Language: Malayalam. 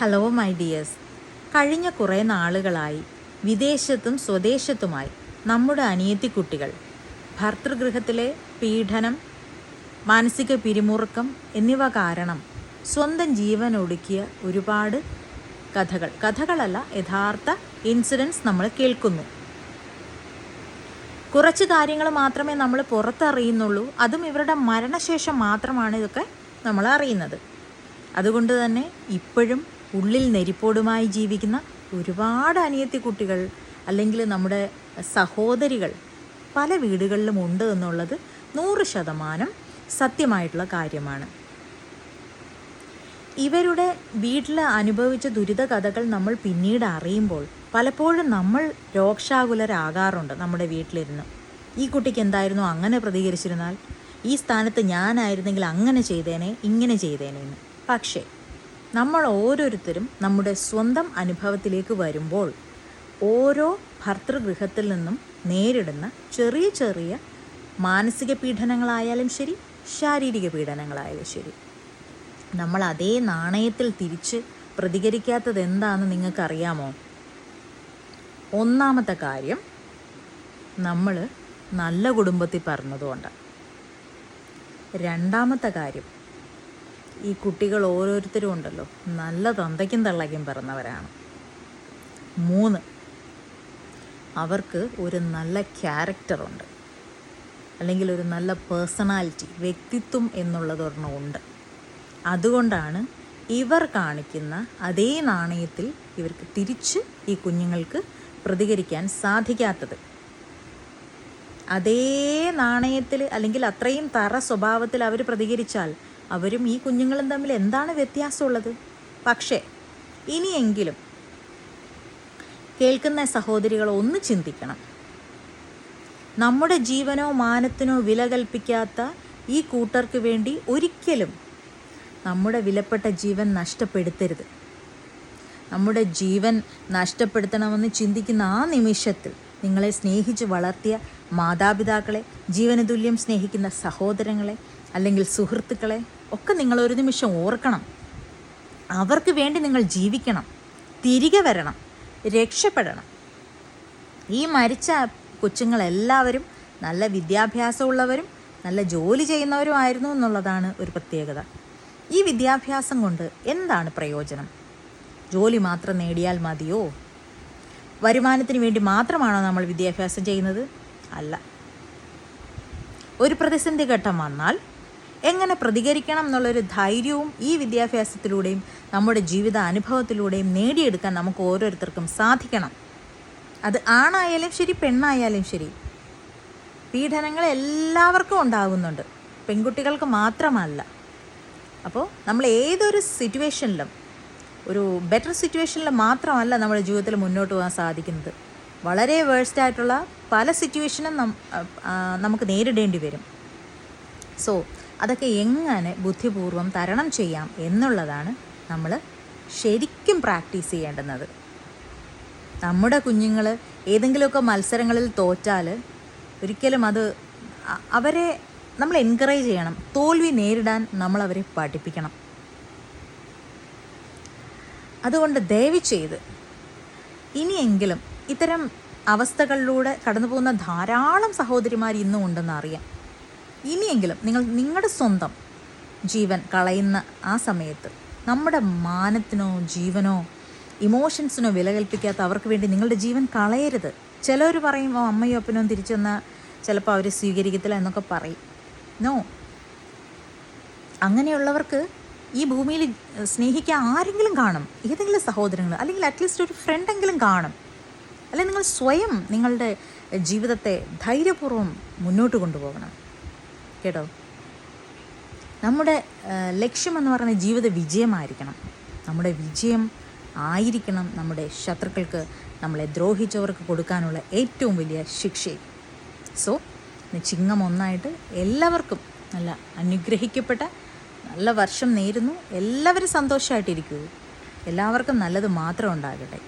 Hello my dears. കഴിഞ്ഞ കുറേ നാളുകളായി വിദേശത്തും സ്വദേശത്തുമായി നമ്മുടെ അനിയത്തിക്കുട്ടികൾ ഭർത്തൃഗൃഹത്തിലെ പീഡനം മാനസിക പിരിമുറുക്കം എന്നിവ കാരണം സ്വന്തം ജീവൻ ഒടുക്കിയ ഒരുപാട് കഥകൾ. കഥകളല്ല യഥാർത്ഥ ഇൻസിഡൻസ് നമ്മൾ കേൾക്കുന്നു. കുറച്ച് കാര്യങ്ങൾ മാത്രമേ നമ്മൾ പുറത്തറിയുന്നുള്ളൂ. അതും ഇവരുടെ മരണശേഷം മാത്രമാണ് ഇതൊക്കെ നമ്മൾ അറിയുന്നത്. അതുകൊണ്ട് തന്നെ ഇപ്പോഴും ഉള്ളിൽ നെരിപ്പോടുമായി ജീവിക്കുന്ന ഒരുപാട് അനിയത്തി കുട്ടികൾ അല്ലെങ്കിൽ നമ്മുടെ സഹോദരികൾ പല വീടുകളിലും ഉണ്ട് എന്നുള്ളത് നൂറ് ശതമാനം സത്യമായിട്ടുള്ള കാര്യമാണ്. ഇവരുടെ വീട്ടിൽ അനുഭവിച്ച ദുരിത കഥകൾ നമ്മൾ പിന്നീട് അറിയുമ്പോൾ പലപ്പോഴും നമ്മൾ രോക്ഷാകുലരാകാറുണ്ട് നമ്മുടെ വീട്ടിലിരുന്ന്. ഈ കുട്ടിക്ക് എന്തായിരുന്നു അങ്ങനെ പ്രതികരിച്ചിരുന്നാൽ ഈ സ്ഥാനത്ത് ഞാനായിരുന്നെങ്കിൽ അങ്ങനെ ചെയ്തേനെ ഇങ്ങനെ ചെയ്തേനെ എന്ന് പക്ഷേ നമ്മൾ ഓരോരുത്തരും നമ്മുടെ സ്വന്തം അനുഭവത്തിലേക്ക് വരുമ്പോൾ ഓരോ ഭർത്തൃഗൃഹത്തിൽ നിന്നും നേരിടുന്ന ചെറിയ ചെറിയ മാനസിക പീഡനങ്ങളായാലും ശരി ശാരീരിക പീഡനങ്ങളായാലും ശരി. നമ്മൾ അതേ നാണയത്തിൽ തിരിച്ച് പ്രതികരിക്കാത്തത് എന്താണെന്ന് നിങ്ങൾക്കറിയാമോ? ഒന്നാമത്തെ കാര്യം നമ്മൾ നല്ല കുടുംബത്തിൽ പറഞ്ഞതുകൊണ്ട്. രണ്ടാമത്തെ കാര്യം ഈ കുട്ടികൾ ഓരോരുത്തരും ഉണ്ടല്ലോ. നല്ല തന്തയ്ക്കും തള്ളയ്ക്കും പിറന്നവരാണ്. മൂന്ന് അവർക്ക് ഒരു നല്ല ക്യാരക്ടറുണ്ട് അല്ലെങ്കിൽ ഒരു നല്ല പേഴ്സണാലിറ്റി വ്യക്തിത്വം എന്നുള്ളതൊരെണ്ണം ഉണ്ട്. അതുകൊണ്ടാണ് ഇവർ കാണിക്കുന്ന അതേ നാണയത്തിൽ ഇവർക്ക് തിരിച്ച് ഈ കുഞ്ഞുങ്ങൾക്ക് പ്രതികരിക്കാൻ സാധിക്കാത്തത്. അതേ നാണയത്തിൽ അല്ലെങ്കിൽ അത്രയും തറ സ്വഭാവത്തിൽ അവർ പ്രതികരിച്ചാൽ അവരും ഈ കുഞ്ഞുങ്ങളും തമ്മിൽ എന്താണ് വ്യത്യാസമുള്ളത്? പക്ഷേ ഇനിയെങ്കിലും കേൾക്കുന്ന സഹോദരികൾ ഒന്ന് ചിന്തിക്കണം. നമ്മുടെ ജീവനോ മാനത്തിനോ വില കൽപ്പിക്കാത്ത ഈ കൂട്ടർക്ക് വേണ്ടി ഒരിക്കലും നമ്മുടെ വിലപ്പെട്ട ജീവൻ നഷ്ടപ്പെടുത്തരുത്. നമ്മുടെ ജീവൻ നഷ്ടപ്പെടുത്തണമെന്ന് ചിന്തിക്കുന്ന ആ നിമിഷത്തിൽ നിങ്ങളെ സ്നേഹിച്ച് വളർത്തിയ മാതാപിതാക്കളെ ജീവനതുല്യം സ്നേഹിക്കുന്ന സഹോദരങ്ങളെ അല്ലെങ്കിൽ സുഹൃത്തുക്കളെ ഒക്കെ നിങ്ങൾ ഒരു നിമിഷം ഓർക്കണം. അവർക്ക് വേണ്ടി നിങ്ങൾ ജീവിക്കണം. തിരികെ വരണം. രക്ഷപ്പെടണം. ഈ മരിച്ച കൊച്ചുങ്ങളെല്ലാവരും നല്ല വിദ്യാഭ്യാസമുള്ളവരും നല്ല ജോലി ചെയ്യുന്നവരുമായിരുന്നു എന്നുള്ളതാണ് ഒരു പ്രത്യേകത. ഈ വിദ്യാഭ്യാസം കൊണ്ട് എന്താണ് പ്രയോജനം? ജോലി മാത്രം നേടിയാൽ മതിയോ? വരുമാനത്തിന് വേണ്ടി മാത്രമാണോ നമ്മൾ വിദ്യാഭ്യാസം ചെയ്യുന്നത്? അല്ല. ഒരു പ്രതിസന്ധി ഘട്ടം വന്നാൽ എങ്ങനെ പ്രതികരിക്കണം എന്നുള്ളൊരു ധൈര്യവും ഈ വിദ്യാഭ്യാസത്തിലൂടെയും നമ്മുടെ ജീവിത അനുഭവത്തിലൂടെയും നേടിയെടുക്കാൻ നമുക്ക് ഓരോരുത്തർക്കും സാധിക്കണം. അത് ആണായാലും ശരി പെണ്ണായാലും ശരി. പീഡനങ്ങൾ എല്ലാവർക്കും ഉണ്ടാകുന്നുണ്ട്. പെൺകുട്ടികൾക്ക് മാത്രമല്ല. അപ്പോൾ നമ്മൾ ഏതൊരു സിറ്റുവേഷനിലും ഒരു ബെറ്റർ സിറ്റുവേഷനിൽ മാത്രമല്ല നമ്മുടെ ജീവിതത്തിൽ മുന്നോട്ട് പോകാൻ സാധിക്കുന്നത്. വളരെ വേഴ്സ്റ്റ് ആയിട്ടുള്ള പല സിറ്റുവേഷനും നമുക്ക് നേരിടേണ്ടി വരും. സോ അതൊക്കെ എങ്ങനെ ബുദ്ധിപൂർവം തരണം ചെയ്യാം എന്നുള്ളതാണ് നമ്മൾ ശരിക്കും പ്രാക്ടീസ് ചെയ്യേണ്ടുന്നത്. നമ്മുടെ കുഞ്ഞുങ്ങൾ ഏതെങ്കിലുമൊക്കെ മത്സരങ്ങളിൽ തോറ്റാൽ ഒരിക്കലും അത് അവരെ നമ്മൾ എൻകറേജ് ചെയ്യണം. തോൽവി നേരിടാൻ നമ്മൾ അവരെ പഠിപ്പിക്കണം. അതുകൊണ്ട് ദയവ് ചെയ്ത് ഇനിയെങ്കിലും ഇത്തരം അവസ്ഥകളിലൂടെ കടന്നു പോകുന്ന ധാരാളം സഹോദരിമാർ ഇന്നും ഉണ്ടെന്ന് അറിയാം. ഇനിയെങ്കിലും നിങ്ങൾ നിങ്ങളുടെ സ്വന്തം ജീവൻ കളയുന്ന ആ സമയത്ത് നമ്മുടെ മാനത്തിനോ ജീവനോ ഇമോഷൻസിനോ വില കൽപ്പിക്കാത്ത അവർക്ക് വേണ്ടി നിങ്ങളുടെ ജീവൻ കളയരുത്. ചിലർ പറയും ഓ അമ്മയോ അപ്പനോ തിരിച്ചു വന്നാൽ ചിലപ്പോൾ അവർ സ്വീകരിക്കത്തില്ല എന്നൊക്കെ പറയും. നോ. അങ്ങനെയുള്ളവർക്ക് ഈ ഭൂമിയിൽ സ്നേഹിക്കാൻ ആരെങ്കിലും കാണും? ഏതെങ്കിലും സഹോദരങ്ങൾ അല്ലെങ്കിൽ അറ്റ്ലീസ്റ്റ് ഒരു ഫ്രണ്ടെങ്കിലും കാണും? അല്ലെങ്കിൽ നിങ്ങൾ സ്വയം നിങ്ങളുടെ ജീവിതത്തെ ധൈര്യപൂർവം മുന്നോട്ട് കൊണ്ടുപോകണം. കേട്ടോ? നമ്മുടെ ലക്ഷ്യമെന്ന് പറയുന്ന ജീവിത വിജയമായിരിക്കണം. നമ്മുടെ വിജയം ആയിരിക്കണം നമ്മുടെ ശത്രുക്കൾക്ക് നമ്മളെ ദ്രോഹിച്ചവർക്ക് കൊടുക്കാനുള്ള ഏറ്റവും വലിയ ശിക്ഷയും സോ ചിങ്ങം ഒന്നായിട്ട് എല്ലാവർക്കും നല്ല അനുഗ്രഹിക്കപ്പെട്ട നല്ല വർഷം നേരുന്നു. എല്ലാവരും സന്തോഷമായിട്ടിരിക്കൂ എല്ലാവർക്കും നല്ലത് മാത്രം ഉണ്ടാകട്ടെ.